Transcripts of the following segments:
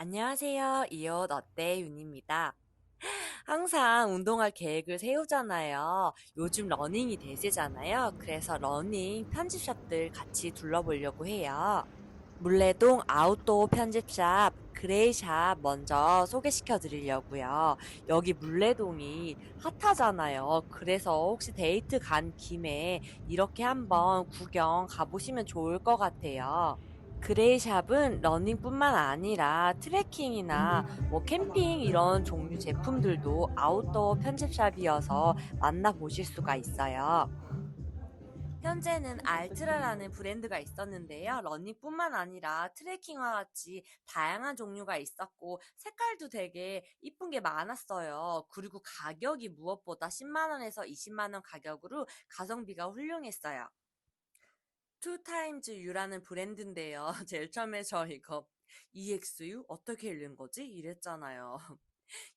안녕하세요. 이옷 어때? 윤입니다. 항상 운동할 계획을 세우잖아요. 요즘 러닝이 대세잖아요. 그래서 러닝 편집샵들 같이 둘러보려고 해요. 물레동 아웃도어 편집샵 그레이샵 먼저 소개시켜 드리려고요. 여기 물레동이 핫하잖아요. 그래서 혹시 데이트 간 김에 이렇게 한번 구경 가보시면 좋을 것 같아요. 그레이샵은 러닝뿐만 아니라 트레킹이나 뭐 캠핑 이런 종류 제품들도 아웃도어 편집샵이어서 만나보실 수가 있어요. 현재는 알트라라는 브랜드가 있었는데요. 러닝뿐만 아니라 트레킹과 같이 다양한 종류가 있었고 색깔도 되게 이쁜 게 많았어요. 그리고 가격이 무엇보다 10만 원에서 20만 원 가격으로 가성비가 훌륭했어요. 투타임즈 U라는 브랜드인데요. 제일 처음에 저 이거 EXU? 어떻게 읽는 거지? 이랬잖아요.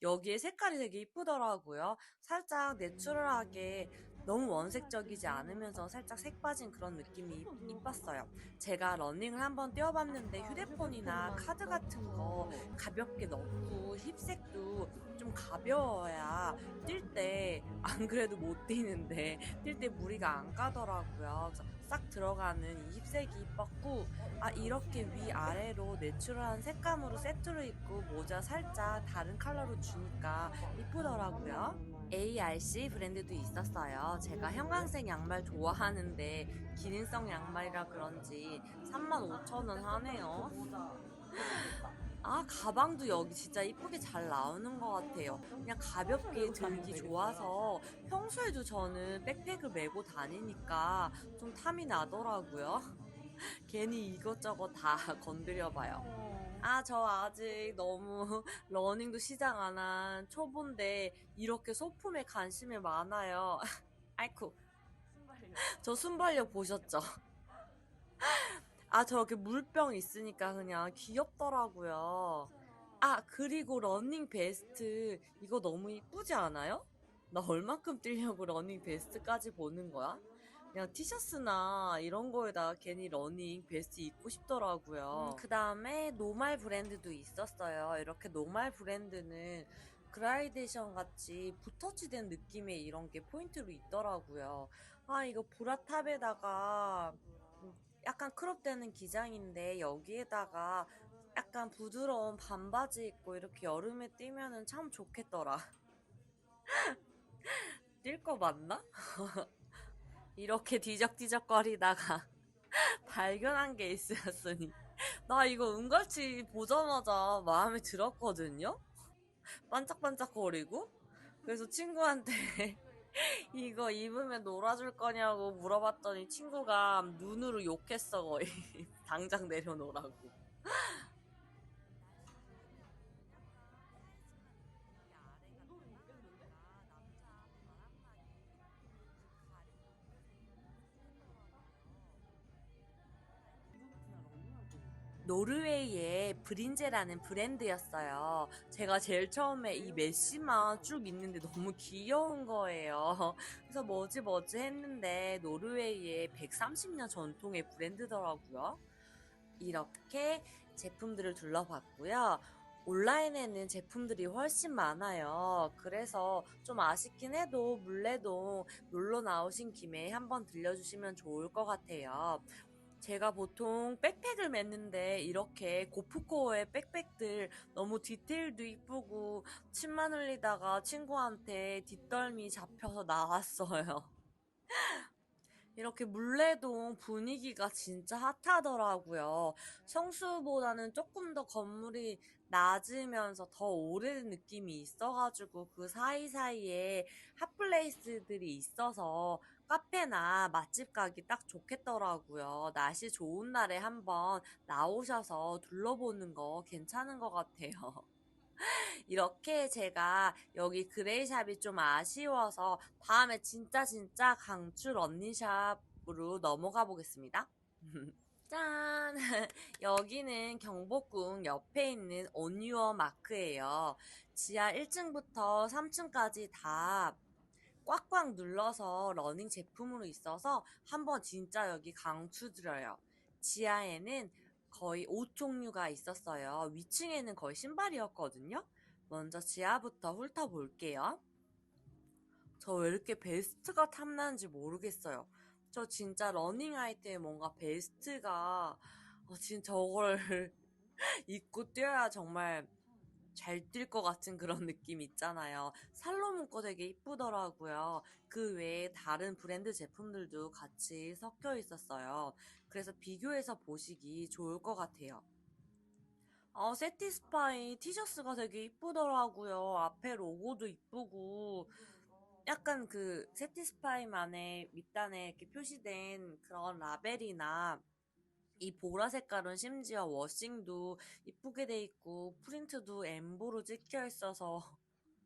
여기에 색깔이 되게 이쁘더라고요. 살짝 내추럴하게 너무 원색적이지 않으면서 살짝 색 빠진 그런 느낌이 이- 이뻤어요. 제가 러닝을 한번 뛰어봤는데 휴대폰이나 카드 같은 거 가볍게 넣고 힙색도 좀 가벼워야 뛸 때 안 그래도 못 뛰는데 뛸 때 무리가 안 가더라고요. 그래서 싹 들어가는 이 힙색이 이뻤고 아 이렇게 위아래로 내추럴한 색감으로 세트로 입고 모자 살짝 다른 컬러로 주니까 이쁘더라고요. ARC 브랜드도 있었어요. 제가 형광색 양말 좋아하는데 기능성 양말이라 그런지 35,000원 하네요. 아, 가방도 여기 진짜 이쁘게 잘 나오는 것 같아요. 그냥 가볍게 들기 좋아서 평소에도 저는 백팩을 메고 다니니까 좀 탐이 나더라고요. 괜히 이것저것 다 건드려봐요. 아, 저 아직 너무 러닝도 시작 안 한 초보인데 이렇게 소품에 관심이 많아요. 아이쿠, 저 순발력 보셨죠? 아, 저렇게 물병 있으니까 그냥 귀엽더라고요. 아, 그리고 러닝 베스트 이거 너무 이쁘지 않아요? 나 얼만큼 뛰려고 러닝 베스트까지 보는 거야? 그냥 티셔츠나 이런 거에다 괜히 러닝 베스트 입고 싶더라고요. 그 다음에 노말 브랜드도 있었어요. 이렇게 노말 브랜드는 그라이데이션 같이 붓터치된 느낌의 이런 게 포인트로 있더라고요. 아, 이거 브라탑에다가 약간 크롭되는 기장인데 여기에다가 약간 부드러운 반바지 입고 이렇게 여름에 뛰면은 참 좋겠더라. 뛸 거 맞나? 이렇게 뒤적뒤적거리다가 발견한 게 있었으니 나 이거 은갈치 보자마자 마음에 들었거든요? 반짝반짝거리고 그래서 친구한테 이거 입으면 놀아줄 거냐고 물어봤더니 친구가 눈으로 욕했어 거의. 당장 내려놓으라고 노르웨이의 브린제라는 브랜드였어요. 제가 제일 처음에 이 메시만 쭉 있는데 너무 귀여운 거예요. 그래서 뭐지 뭐지 했는데 노르웨이의 130년 전통의 브랜드더라고요. 이렇게 제품들을 둘러봤고요. 온라인에는 제품들이 훨씬 많아요. 그래서 좀 아쉽긴 해도 물레동 놀러 나오신 김에 한번 들려주시면 좋을 것 같아요. 제가 보통 백팩을 맸는데 이렇게 고프코어의 백팩들 너무 디테일도 이쁘고 침만 흘리다가 친구한테 뒷덜미 잡혀서 나왔어요. 이렇게 물레동 분위기가 진짜 핫하더라고요. 성수보다는 조금 더 건물이 낮으면서 더 오래된 느낌이 있어가지고 그 사이사이에 핫플레이스들이 있어서 카페나 맛집 가기 딱 좋겠더라고요. 날씨 좋은 날에 한번 나오셔서 둘러보는 거 괜찮은 것 같아요. 이렇게 제가 여기 그레이샵이 좀 아쉬워서 다음에 진짜 진짜 강추 런닝샵으로 넘어가 보겠습니다. 짠! 여기는 경복궁 옆에 있는 온유어 마크예요. 지하 1층부터 3층까지 다 꽉꽉 눌러서 러닝 제품으로 있어서 한번 진짜 여기 강추드려요. 지하에는 거의 옷 종류가 있었어요. 위층에는 거의 신발이었거든요. 먼저 지하부터 훑어볼게요. 저 왜 이렇게 베스트가 탐나는지 모르겠어요. 저 진짜 러닝 아이템 뭔가 베스트가 어, 진짜 저걸 입고 뛰어야 정말 잘 뛸 것 같은 그런 느낌 있잖아요. 살로몬 거 되게 이쁘더라고요. 그 외에 다른 브랜드 제품들도 같이 섞여 있었어요. 그래서 비교해서 보시기 좋을 것 같아요. 어, 세티스파이 티셔츠가 되게 이쁘더라고요. 앞에 로고도 이쁘고, 약간 그 세티스파이만의 밑단에 이렇게 표시된 그런 라벨이나 이 보라 색깔은 심지어 워싱도 이쁘게 돼 있고 프린트도 엠보로 찍혀 있어서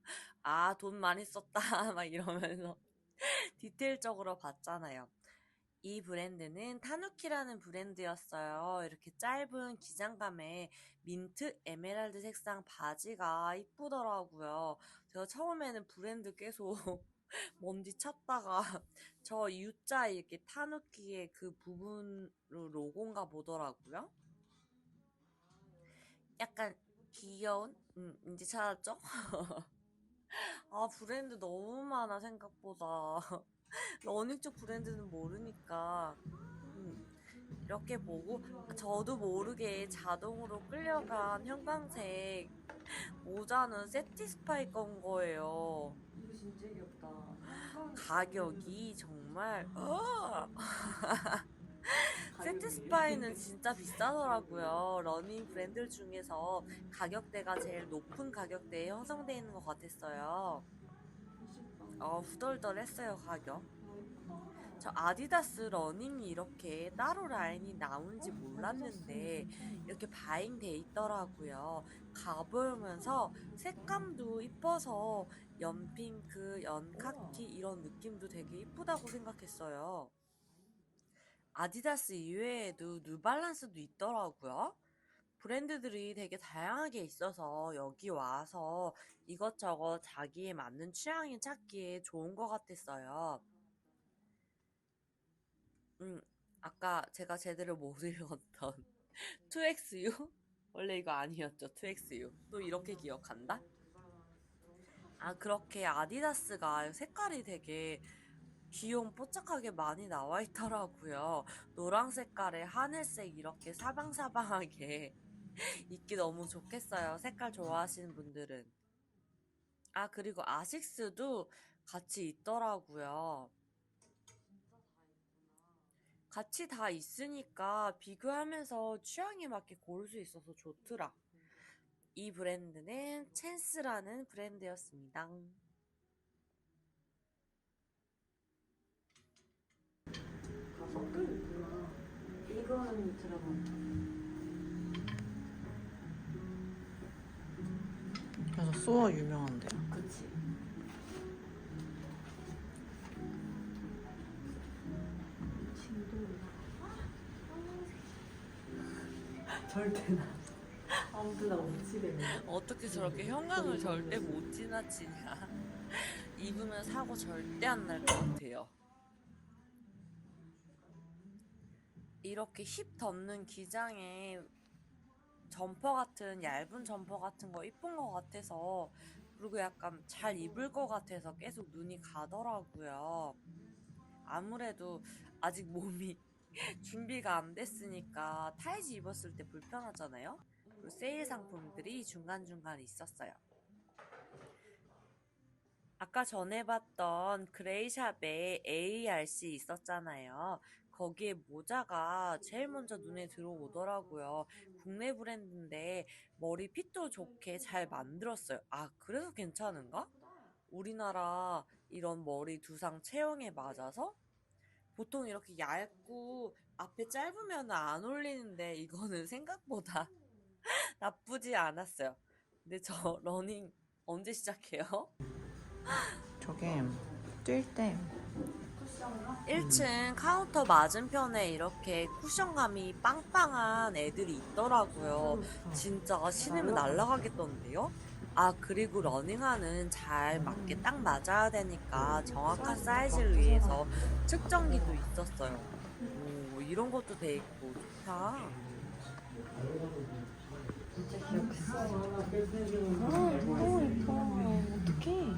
아, 돈 많이 썼다 막 이러면서 디테일적으로 봤잖아요. 이 브랜드는 타누키라는 브랜드였어요. 이렇게 짧은 기장감에 민트 에메랄드 색상 바지가 이쁘더라고요. 제가 처음에는 브랜드 계속 뭔지 찾다가 저 U자 이렇게 타누키의 그 부분으로 로고인가 보더라고요. 약간 귀여운? 음, 이제 찾았죠? 아, 브랜드 너무 많아, 생각보다. 러닝 쪽 브랜드는 모르니까. 음, 이렇게 보고, 저도 모르게 자동으로 끌려간 형광색 모자는 세티스파이 건 거예요. 진짜 귀엽다. 가격이 정말, 어! 세트 스파이는 진짜 비싸더라고요. 러닝 브랜드 중에서 가격대가 제일 높은 가격대에 형성되어 있는 것 같았어요. 어, 후덜덜했어요, 가격. 저 아디다스 러닝이 이렇게 따로 라인이 나오는지 몰랐는데 이렇게 바잉돼 있더라고요. 가보면서 색감도 이뻐서 연핑크, 연카키 이런 느낌도 되게 이쁘다고 생각했어요. 아디다스 이외에도 뉴발란스도 있더라고요. 브랜드들이 되게 다양하게 있어서 여기 와서 이것저것 자기에 맞는 취향을 찾기에 좋은 것 같았어요. 음, 아까 제가 제대로 못 읽었던 2XU? 원래 이거 아니었죠, 2XU. 또 이렇게 기억한다? 아, 그렇게 아디다스가 색깔이 되게 귀여운 뽀짝하게 많이 나와 있더라고요. 노랑 색깔에 하늘색 이렇게 사방사방하게 입기 너무 좋겠어요. 색깔 좋아하시는 분들은. 아, 그리고 아식스도 같이 있더라고요. 같이 다 있으니까 비교하면서 취향에 맞게 고를 수 있어서 좋더라. 이 브랜드는 챈스라는 브랜드였습니다. 있구나. 이거는 들어가. 그래서 소어 유명한데 절대 나 아무데나 못 치겠네. 어떻게 저렇게 형광을 절대 못 지나치냐. 입으면 사고 절대 안 날 것 같아요. 이렇게 힙 덮는 기장에 점퍼 같은 얇은 점퍼 같은 거 이쁜 것 같아서 그리고 약간 잘 입을 것 같아서 계속 눈이 가더라고요. 아무래도 아직 몸이 준비가 안 됐으니까 타이즈 입었을 때 불편하잖아요. 그리고 세일 상품들이 중간중간 있었어요. 아까 전에 봤던 그레이샵에 ARC 있었잖아요. 거기에 모자가 제일 먼저 눈에 들어오더라고요. 국내 브랜드인데 머리 핏도 좋게 잘 만들었어요. 아, 그래서 괜찮은가? 우리나라 이런 머리 두상 체형에 맞아서 보통 이렇게 얇고 앞에 짧으면 안 어울리는데 이거는 생각보다 나쁘지 않았어요. 근데 저 러닝 언제 시작해요? 저게 뛸때 1층 카운터 맞은편에 이렇게 쿠션감이 빵빵한 애들이 있더라고요. 진짜 신으면 날아가겠던데요? 아, 그리고 러닝화는 잘 맞게 딱 맞아야 되니까 정확한 사이즈를 위해서 측정기도 있었어요. 오, 이런 것도 돼 있고 좋다. 진짜 귀엽겠어. 아, 너무 예뻐. 어떡해.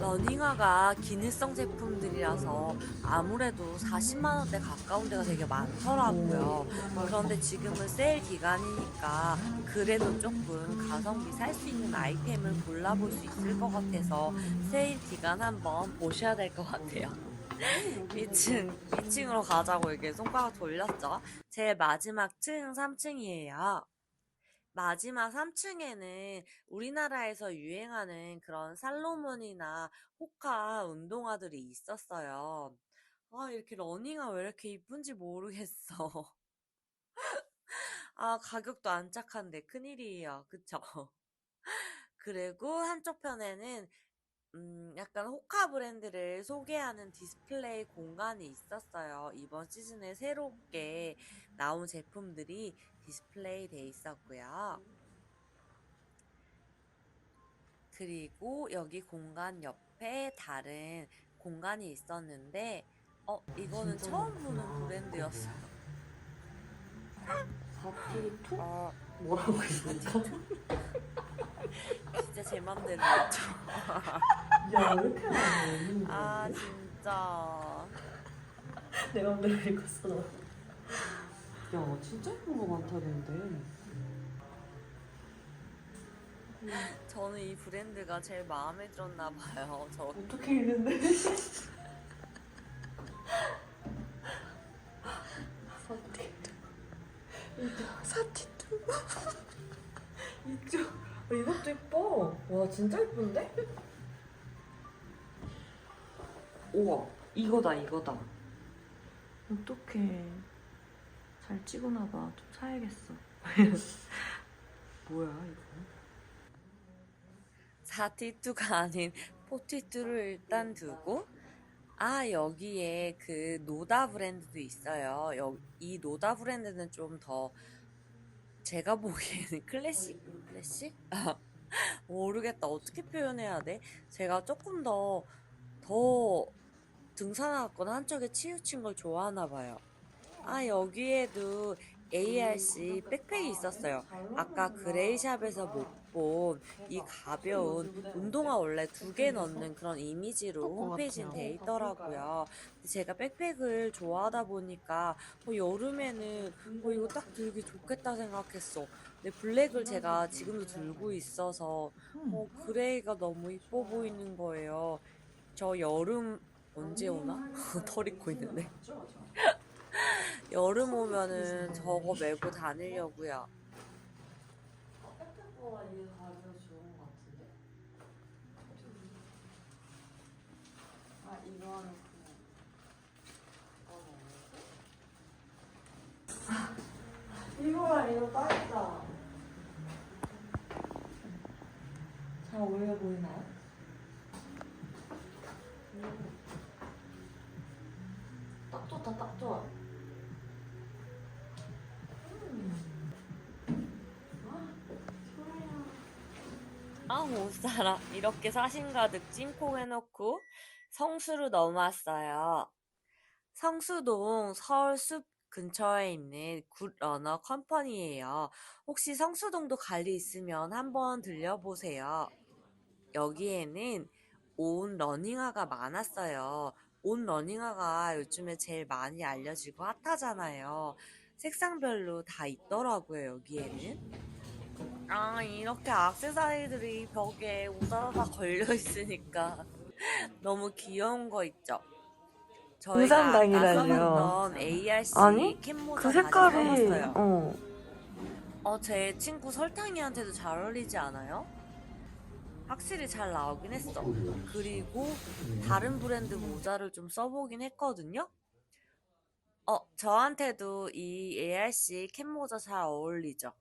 러닝화가 기능성 제품들이라서 아무래도 40만 원대 가까운 데가 되게 많더라고요. 그런데 지금은 세일 기간이니까 그래도 조금 가성비 살 수 있는 아이템을 골라볼 수 있을 것 같아서 세일 기간 한번 보셔야 될 것 같아요. 2층, 2층으로 가자고 이렇게 손가락 돌렸죠. 제일 마지막 층 3층이에요. 마지막 3층에는 우리나라에서 유행하는 그런 살로몬이나 호카 운동화들이 있었어요. 아, 이렇게 러닝화 왜 이렇게 이쁜지 모르겠어. 아, 가격도 안 착한데 큰일이에요. 그쵸? 그리고 한쪽 편에는 음, 약간 호카 브랜드를 소개하는 디스플레이 공간이 있었어요. 이번 시즌에 새롭게 나온 제품들이 디스플레이 돼 있었고요. 그리고 여기 공간 옆에 다른 공간이 있었는데, 어, 이거는 처음 보는. 브랜드였어요. 사티투? 어, 뭐라고 했었죠? 진짜 제 맘대로. 야, 왜 이렇게 읽는 아? 진짜. 내 맘대로 읽었어. 너. 야, 진짜 예쁜 거 많다, 근데. 저는 이 브랜드가 제일 마음에 들었나 봐요. 저 어떻게 읽는데? 사티투. 사티투. 이쪽. 어, 이것도 예뻐. 와, 진짜 예쁜데? 우와, 이거다, 이거다. 어떡해. 잘 찍어놔봐. 좀 사야겠어. 뭐야, 이거? 사티투가 아닌 포티투를 일단 두고 아 여기에 그 노다 브랜드도 있어요. 여, 이 노다 브랜드는 좀 더 제가 보기에는 클래식 클래식 아, 모르겠다 어떻게 표현해야 돼? 제가 조금 더 더 등산화권 한쪽에 치우친 걸 좋아하나 봐요. 아 여기에도 ARC 백팩이 있었어요. 아까 그레이샵에서 못 본 이 가벼운 운동화 원래 두 개 넣는 그런 이미지로. 홈페이지에 돼 있더라고요. 제가 백팩을 좋아하다 보니까 어, 여름에는 어, 이거 딱 들기 좋겠다 생각했어. 근데 블랙을 제가 지금도 들고 있어서 어, 그레이가 너무 이뻐 보이는 거예요. 저 여름 언제 오나? 털 입고 있는데. 여름 오면은 저거 메고 다니려고요. 아. 이거랑 이거 딱이다. 잘 어울려 보이나요? 아, 못 살아. 이렇게 사심 가득 찜콩해놓고 성수로 넘어왔어요. 성수동 서울숲 근처에 있는 굿러너 컴퍼니예요. 혹시 성수동도 관리 있으면 한번 들려보세요. 여기에는 온 러닝화가 많았어요. 온 러닝화가 요즘에 제일 많이 알려지고 핫하잖아요. 색상별로 다 있더라고요, 여기에는. 아, 이렇게 액세서리들이 벽에 우다다다 걸려 있으니까 너무 귀여운 거 있죠? 저희가. 써봤던 ARC 아니, 그 색깔이, 사봤어요. 어. 어, 제 친구 설탕이한테도 잘 어울리지 않아요? 확실히 잘 나오긴 했어. 그리고 다른 브랜드 모자를 좀 써보긴 했거든요? 어, 저한테도 이 ARC 캡 모자 잘 어울리죠?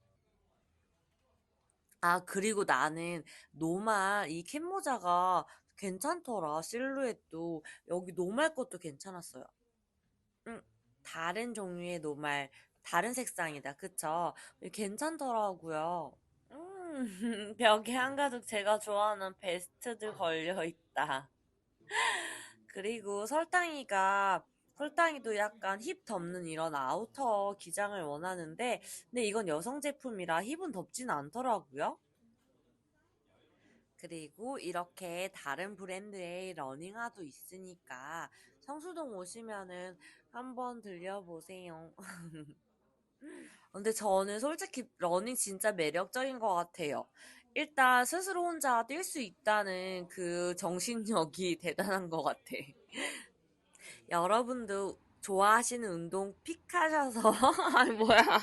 아, 그리고 나는 노말 이 캡 모자가 괜찮더라. 실루엣도. 여기 노말 것도 괜찮았어요. 응, 다른 종류의 노말, 다른 색상이다. 그쵸? 괜찮더라고요. 음, 벽에 한가득 제가 좋아하는 베스트들 걸려 있다. 그리고 설탕이가 폴땅이도 약간 힙 덮는 이런 아우터 기장을 원하는데, 근데 이건 여성 제품이라 힙은 덮지는 않더라고요. 그리고 이렇게 다른 브랜드의 러닝화도 있으니까 성수동 오시면은 한번 들려보세요. 근데 저는 솔직히 러닝 진짜 매력적인 것 같아요. 일단 스스로 혼자 뛸 수 있다는 그 정신력이 대단한 것 같아. 여러분도 좋아하시는 운동 픽하셔서, 아니, 뭐야.